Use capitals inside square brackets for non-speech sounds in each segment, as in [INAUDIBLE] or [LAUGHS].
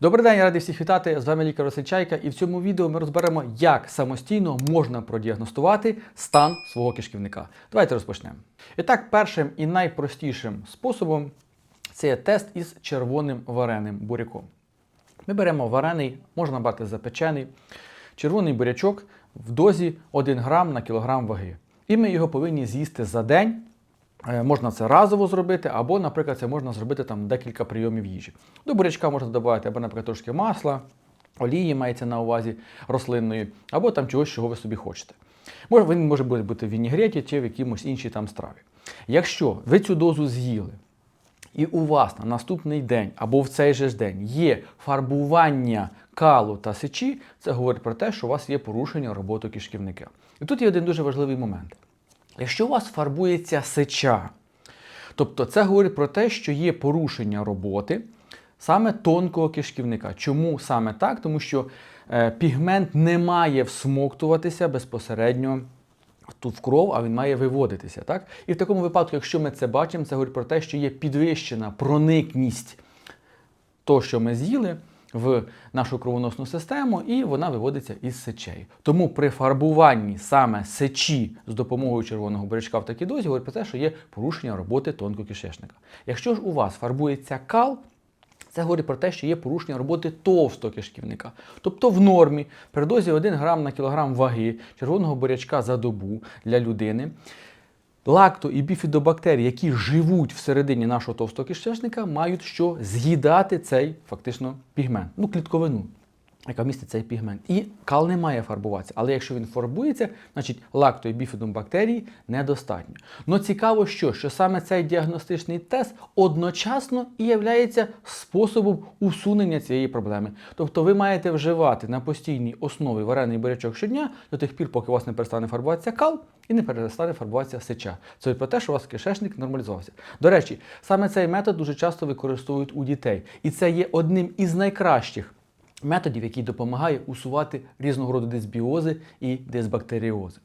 Добрий день, я радий всіх вітати. З вами лікар Василь Чайка, і в цьому відео ми розберемо, як самостійно можна продіагностувати стан свого кишківника. Давайте розпочнемо. І так, першим і найпростішим способом це є тест із червоним вареним буряком. Ми беремо варений, можна брати запечений, червоний бурячок в дозі 1 грам на кілограм ваги. І ми його повинні з'їсти за день. Е, Можна це разово зробити, або, наприклад, це можна зробити там декілька прийомів їжі. До бурячка можна додати або, наприклад, трошки масла, олії мається на увазі рослинної, або там чогось, чого ви собі хочете. Може, він може бути в вінігреті чи в якомусь іншій там страві. Якщо ви цю дозу з'їли, і у вас на наступний день або в цей же ж день є фарбування калу та сечі, це говорить про те, що у вас є порушення роботи кишківника. І тут є один дуже важливий момент. Якщо у вас фарбується сеча, тобто це говорить про те, що є порушення роботи саме тонкого кишківника. Чому саме так? Тому що е, пігмент не має всмоктуватися безпосередньо тут в кров, а він має виводитися. Так? І в такому випадку, якщо ми це бачимо, це говорить про те, що є підвищена проникність того, що ми з'їли в нашу кровоносну систему, і вона виводиться із сечею. Тому при фарбуванні саме сечі з допомогою червоного бурячка в такій дозі говорить про те, що є порушення роботи тонкого кишечника. Якщо ж у вас фарбується кал, це говорить про те, що є порушення роботи товстого кишківника. Тобто в нормі при дозі 1 грам на кілограм ваги червоного бурячка за добу для людини лакто і біфідобактерії, які живуть всередині нашого товстого кишечника, мають що з'їдати цей фактично пігмент, ну клітковину. Яка містить цей пігмент. І кал не має фарбуватися. Але якщо він фарбується, значить лакто і біфідобактерії недостатньо. Но цікаво, що, що саме цей діагностичний тест одночасно і є способом усунення цієї проблеми. Тобто ви маєте вживати на постійній основі варений бурячок щодня до тих пір, поки у вас не перестане фарбуватися кал і не перестане фарбуватися сеча. Це про те, що у вас кишечник нормалізувався. До речі, саме цей метод дуже часто використовують у дітей. І це є одним із найкращих методів, які допомагають усувати різного роду дисбіози і дисбактеріози.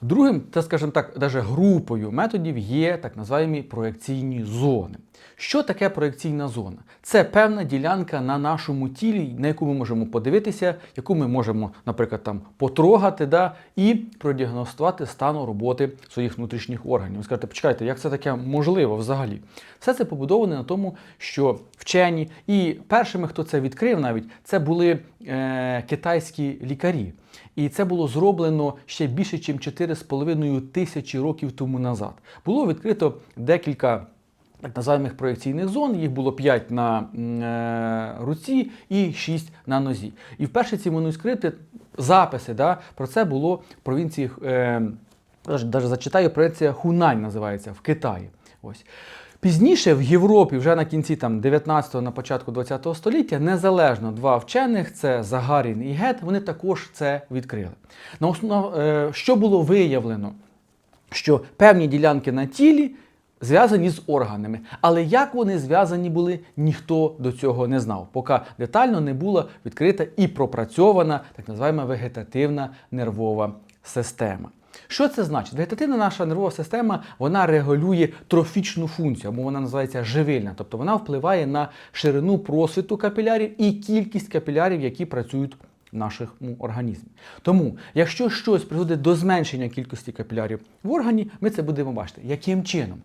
Другим, це, скажімо так, даже групою методів є так називаємо проекційні зони. Що таке проекційна зона? Це певна ділянка на нашому тілі, на яку ми можемо подивитися, яку ми можемо, наприклад, там потрогати, да, і продіагностувати стану роботи своїх внутрішніх органів. Ви скажете, почекайте, як це таке можливо взагалі? Все це побудоване на тому, що вчені і першими, хто це відкрив, навіть це були е, китайські лікарі. І це було зроблено ще більше, ніж 4,5 тисячі років тому назад. Було відкрито декілька так називаємо проекційних зон, їх було 5 на е, руці і 6 на нозі. І вперше ці манускрипти, записи да, про це було в провінції, е, навіть зачитаю, провінція Хунань називається в Китаї. Ось. Пізніше в Європі, вже на кінці там, 19-го, на початку 20-го століття, незалежно два вчених, це Загарін і Гет, вони також це відкрили. На основ, е, що було виявлено? Що певні ділянки на тілі зв'язані з органами. Але як вони зв'язані були, ніхто до цього не знав, поки детально не була відкрита і пропрацьована так називаємо вегетативна нервова система. Що це значить? Вегетативна наша нервова система вона регулює трофічну функцію, або вона називається живильна, тобто вона впливає на ширину просвіту капілярів і кількість капілярів, які працюють в нашому організмі. Тому, якщо щось призводить до зменшення кількості капілярів в органі, ми це будемо бачити. Яким чином?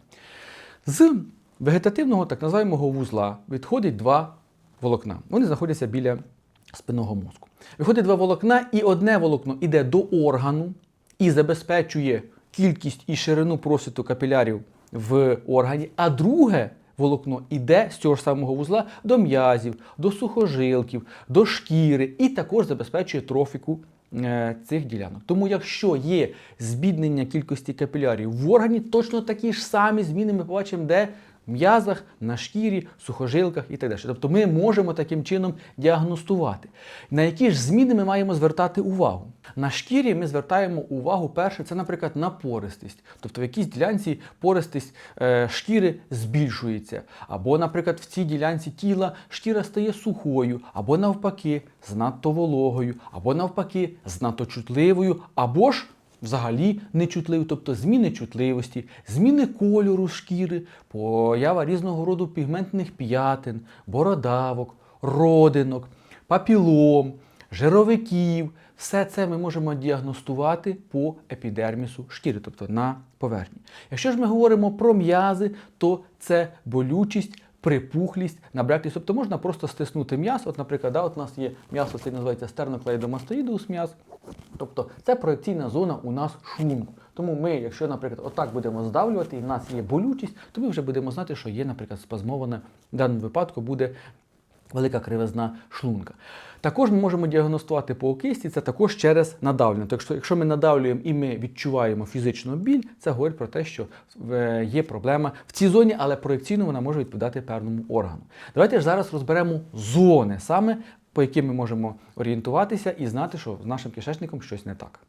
З вегетативного так називаємо вузла відходить два волокна. Вони знаходяться біля спинного мозку. Виходить два волокна, і одне волокно йде до органу і забезпечує кількість і ширину просвіту капілярів в органі, а друге волокно йде з цього ж самого вузла до м'язів, до сухожилків, до шкіри і також забезпечує трофіку е, цих ділянок. Тому, якщо є збіднення кількості капілярів в органі, точно такі ж самі зміни ми побачимо, де м'язах, на шкірі, сухожилках і так далі. Тобто ми можемо таким чином діагностувати. На які ж зміни ми маємо звертати увагу? На шкірі ми звертаємо увагу перше, це, наприклад, на пористість. Тобто в якійсь ділянці пористість е, шкіри збільшується. Або, наприклад, в цій ділянці тіла шкіра стає сухою, або навпаки, занадто вологою, або навпаки, занадто чутливою, або ж взагалі нечутливі, тобто зміни чутливості, зміни кольору шкіри, поява різного роду пігментних п'ятин, бородавок, родинок, папілом, жировиків. Все це ми можемо діагностувати по епідермісу шкіри, тобто на поверхні. Якщо ж ми говоримо про м'язи, то це болючість, припухлість, набряклість. Тобто можна просто стиснути м'яс. От, наприклад, да, от у нас є м'ясо, це називається стерноклейдомастоїдус м'яз. Тобто це проекційна зона у нас шлунку. Тому ми, якщо, наприклад, отак будемо здавлювати, і в нас є болючість, то ми вже будемо знати, що є, наприклад, спазмована в даному випадку буде велика кривизна шлунка. Також ми можемо діагностувати по окисті, це також через надавлення. Так що, якщо ми надавлюємо і ми відчуваємо фізичну біль, це говорить про те, що е, є проблема в цій зоні, але проекційно вона може відповідати певному органу. Давайте ж зараз розберемо зони, саме по яким ми можемо орієнтуватися і знати, що з нашим кишечником щось не так.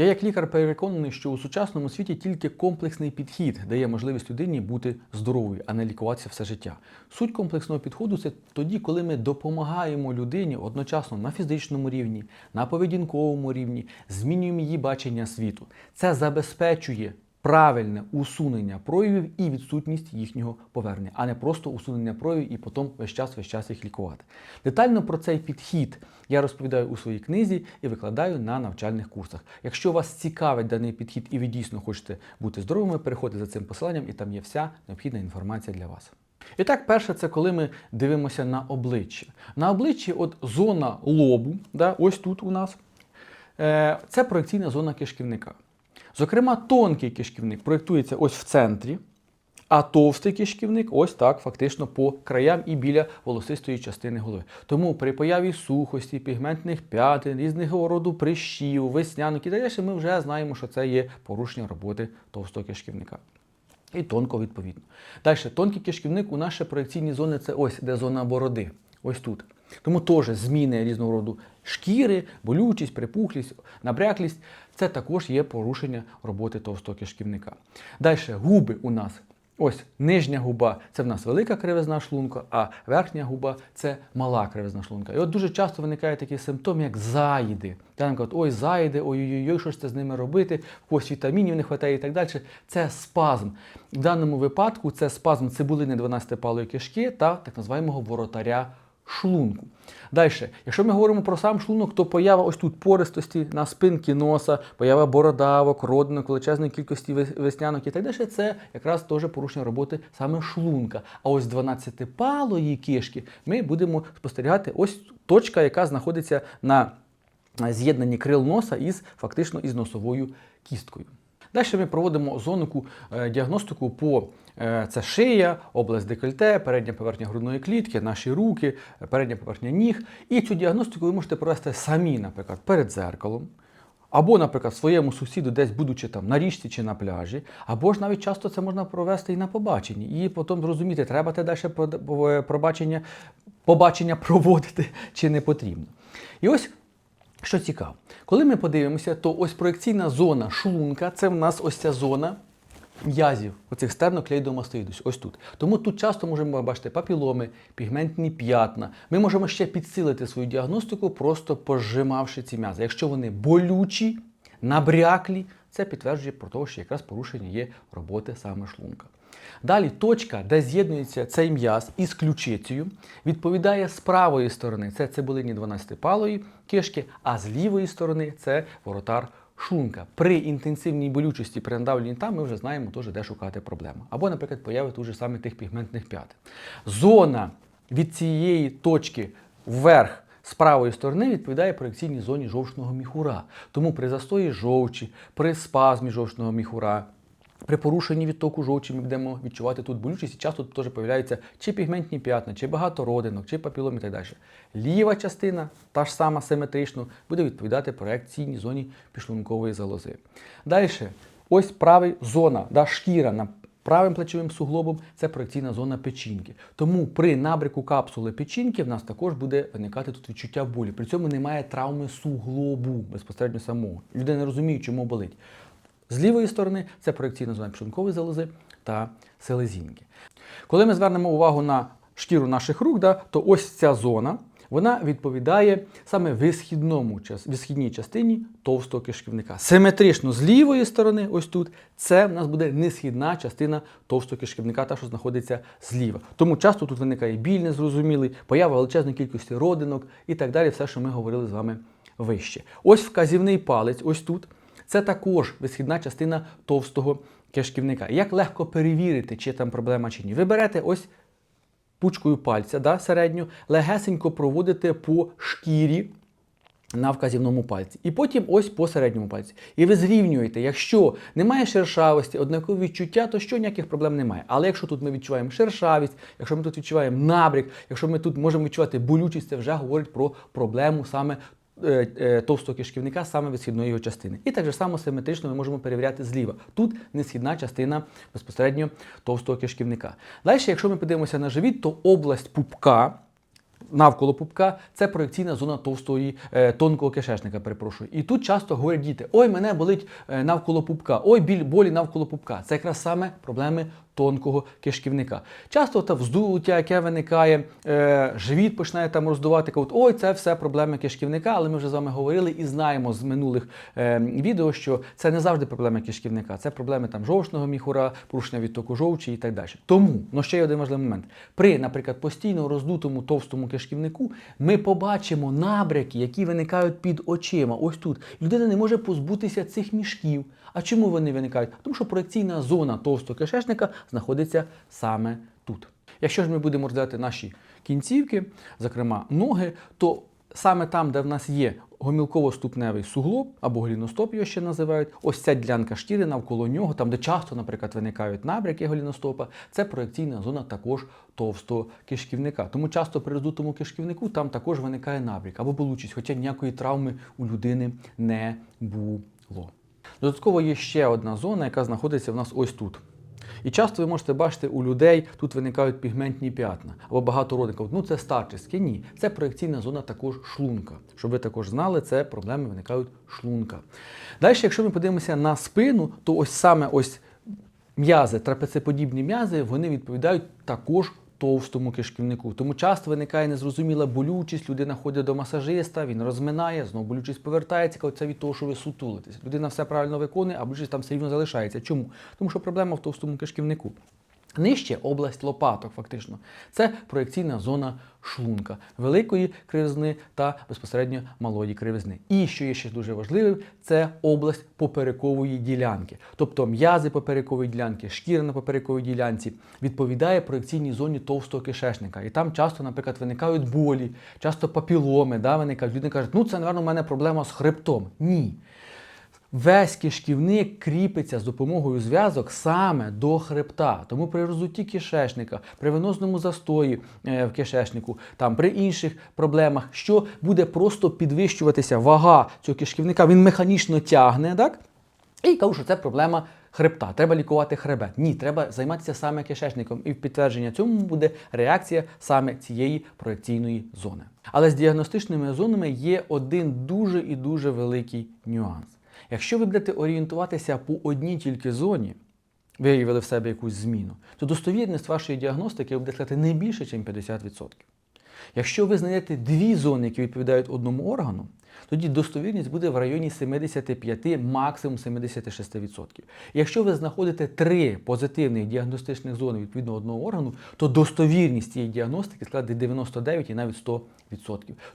Я як лікар переконаний, що у сучасному світі тільки комплексний підхід дає можливість людині бути здоровою, а не лікуватися все життя. Суть комплексного підходу це тоді, коли ми допомагаємо людині одночасно на фізичному рівні, на поведінковому рівні, змінюємо її бачення світу. Це забезпечує правильне усунення проявів і відсутність їхнього повернення, а не просто усунення проявів і потім весь час весь час їх лікувати. Детально про цей підхід я розповідаю у своїй книзі і викладаю на навчальних курсах. Якщо вас цікавить даний підхід і ви дійсно хочете бути здоровими, переходьте за цим посиланням, і там є вся необхідна інформація для вас. І так, перше, це коли ми дивимося на обличчя. На обличчі, от зона лобу, да, ось тут у нас, е, це проекційна зона кишківника. Зокрема, тонкий кишківник проєктується ось в центрі, а товстий кишківник ось так, фактично по краям і біля волосистої частини голови. Тому при появі сухості, пігментних п'ятин, різного роду прищів, веснянок і далі, ми вже знаємо, що це є порушення роботи товстого кишківника. І тонко відповідно. Далі, тонкий кишківник у наші проекційні зони це ось де зона бороди. Ось тут. Тому теж зміни різного роду шкіри, болючість, припухлість, набряклість це також є порушення роботи товстого кишківника. Далі губи у нас. Ось нижня губа це в нас велика кривизна шлунка, а верхня губа це мала кривизна шлунка. І от дуже часто виникає такий симптом, як заїди. Та нам кажуть, ой, заїди, ой-ой-ой, що ж це з ними робити, когось вітамінів не вистачає і так далі. Це спазм. В даному випадку це спазм цибулини 12-палої кишки та так називаємо воротаря шлунку. Далі, якщо ми говоримо про сам шлунок, то поява ось тут пористості на спинці носа, поява бородавок, родинок, величезної кількості веснянок і так далі, це якраз теж порушення роботи саме шлунка. А ось 12-палої кишки ми будемо спостерігати ось точка, яка знаходиться на з'єднанні крил носа із фактично із носовою кісткою. Далі ми проводимо зонику е, діагностику по е, це шия, область декольте, передня поверхня грудної клітки, наші руки, передня поверхня ніг. І цю діагностику ви можете провести самі, наприклад, перед зеркалом. Або, наприклад, своєму сусіду, десь будучи там на річці чи на пляжі, або ж навіть часто це можна провести і на побаченні. І потім зрозуміти, треба те далі пробачення, побачення [LAUGHS] проводити чи не потрібно. І ось що цікаво, коли ми подивимося, то ось проекційна зона шлунка це в нас ось ця зона м'язів, оцих стерноклейдомастоїдус, ось тут. Тому тут часто можемо бачити папіломи, пігментні п'ятна. Ми можемо ще підсилити свою діагностику, просто пожимавши ці м'язи. Якщо вони болючі, набряклі, це підтверджує про те, що якраз порушення є роботи саме шлунка. Далі точка, де з'єднується цей м'яз із ключицею, відповідає з правої сторони це цибулині 12-палої кишки, а з лівої сторони це воротар шлунка. При інтенсивній болючості при надавленні там ми вже знаємо, теж, де шукати проблему. Або, наприклад, появи тут же саме тих пігментних п'ятин. Зона від цієї точки вверх. З правої сторони відповідає проекційній зоні жовчного міхура. Тому при застої жовчі, при спазмі жовчного міхура, при порушенні відтоку жовчі ми будемо відчувати тут болючість, і часто тут теж появляються чи пігментні п'ятна, чи багато родинок, чи папілом і так далі. Ліва частина, та ж сама симетрично, буде відповідати проекційній зоні підшлункової залози. Далі, ось правий зона, да, шкіра на правим плечовим суглобом це проекційна зона печінки. Тому при набрику капсули печінки в нас також буде виникати тут відчуття болі. При цьому немає травми суглобу безпосередньо самого. Люди не розуміють, чому болить. З лівої сторони це проекційна зона пшенкової залози та селезінки. Коли ми звернемо увагу на шкіру наших рук, да, то ось ця зона Вона відповідає саме висхідному, висхідній частині товстого кишківника. Симетрично з лівої сторони, ось тут, це в нас буде несхідна частина товстого кишківника, та, що знаходиться зліва. Тому часто тут виникає біль незрозумілий, поява величезної кількості родинок і так далі, все, що ми говорили з вами вище. Ось вказівний палець, ось тут. Це також висхідна частина товстого кишківника. Як легко перевірити, чи там проблема чи ні? Ви берете ось пучкою пальця да, середню, легесенько проводите по шкірі на вказівному пальці. І потім ось по середньому пальці. І ви зрівнюєте, якщо немає шершавості, однакові відчуття, то що ніяких проблем немає. Але якщо тут ми відчуваємо шершавість, якщо ми тут відчуваємо набрік, якщо ми тут можемо відчувати болючість, це вже говорить про проблему саме товстого кишківника, саме висхідної його частини. І так же само симетрично ми можемо перевіряти зліва. Тут несхідна частина безпосередньо товстого кишківника. Далі, якщо ми подивимося на живіт, то область пупка навколо пупка це проекційна зона товстої е, тонкого кишечника. Перепрошую. І тут часто говорять діти: ой, мене болить е, навколо пупка, ой, біль болі навколо пупка. Це якраз саме проблеми тонкого кишківника. Часто та вздуття, яке виникає, е, живіт починає там роздувати, кажуть, ой, це все проблеми кишківника, але ми вже з вами говорили і знаємо з минулих е, відео, що це не завжди проблеми кишківника, це проблеми там жовчного міхура, порушення відтоку жовчі і так далі. Тому, ну ще є один важливий момент. При, наприклад, постійно роздутому товстому кишківнику ми побачимо набряки, які виникають під очима. Ось тут. Людина не може позбутися цих мішків. А чому вони виникають? Тому що проекційна зона товстого кишечника знаходиться саме тут. Якщо ж ми будемо розглядати наші кінцівки, зокрема ноги, то саме там, де в нас є гомілково-ступневий суглоб або голіностоп його ще називають, ось ця ділянка шкіри навколо нього, там, де часто, наприклад, виникають набряки голіностопа, це проекційна зона також товстого кишківника. Тому часто при роздутому кишківнику там також виникає набряк або болючість, хоча ніякої травми у людини не було. Додатково є ще одна зона, яка знаходиться в нас ось тут. І часто ви можете бачити у людей, тут виникають пігментні п'ятна або багато родинків. Ну це старчески. Ні, це проекційна зона також шлунка. Щоб ви також знали, це проблеми виникають шлунка. Далі, якщо ми подивимося на спину, то ось саме ось м'язи, трапецеподібні м'язи, вони відповідають також товстому кишківнику. Тому часто виникає незрозуміла болючість, людина ходить до масажиста, він розминає, знову болючість повертається, коли це від того, що ви сутулитесь. Людина все правильно виконує, а болючість там все рівно залишається. Чому? Тому що проблема в товстому кишківнику. Нижче область лопаток, фактично. Це проекційна зона шлунка, великої кривизни та безпосередньо малої кривизни. І що є ще дуже важливим, це область поперекової ділянки. Тобто м'язи поперекової ділянки, шкіра на поперековій ділянці відповідає проекційній зоні товстого кишечника. І там часто, наприклад, виникають болі, часто папіломи, да, виникають. Люди кажуть, ну це, напевно, у мене проблема з хребтом. Ні. Весь кишківник кріпиться з допомогою зв'язок саме до хребта. Тому при роздутті кишечника, при венозному застої е, в кишечнику, там при інших проблемах, що буде просто підвищуватися вага цього кишківника, він механічно тягне, так? І кажу, що це проблема хребта. Треба лікувати хребет. Ні, треба займатися саме кишечником. І в підтвердження цьому буде реакція саме цієї проекційної зони. Але з діагностичними зонами є один дуже і дуже великий нюанс. Якщо ви будете орієнтуватися по одній тільки зоні, виявили в себе якусь зміну, то достовірність вашої діагностики ви будете сказати не більше, ніж 50%. Якщо ви знайдете дві зони, які відповідають одному органу, тоді достовірність буде в районі 75, максимум 76%. Якщо ви знаходите три позитивних діагностичних зони відповідно одного органу, то достовірність цієї діагностики складе 99 і навіть 100%.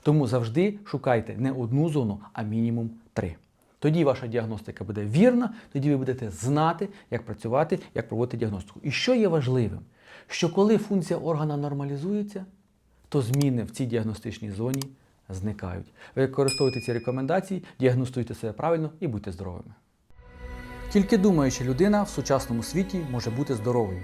Тому завжди шукайте не одну зону, а мінімум три. Тоді ваша діагностика буде вірна, тоді ви будете знати, як працювати, як проводити діагностику. І що є важливим, що коли функція органа нормалізується, то зміни в цій діагностичній зоні зникають. Ви використовуйте ці рекомендації, діагностуйте себе правильно і будьте здоровими. Тільки думаюча людина в сучасному світі може бути здоровою.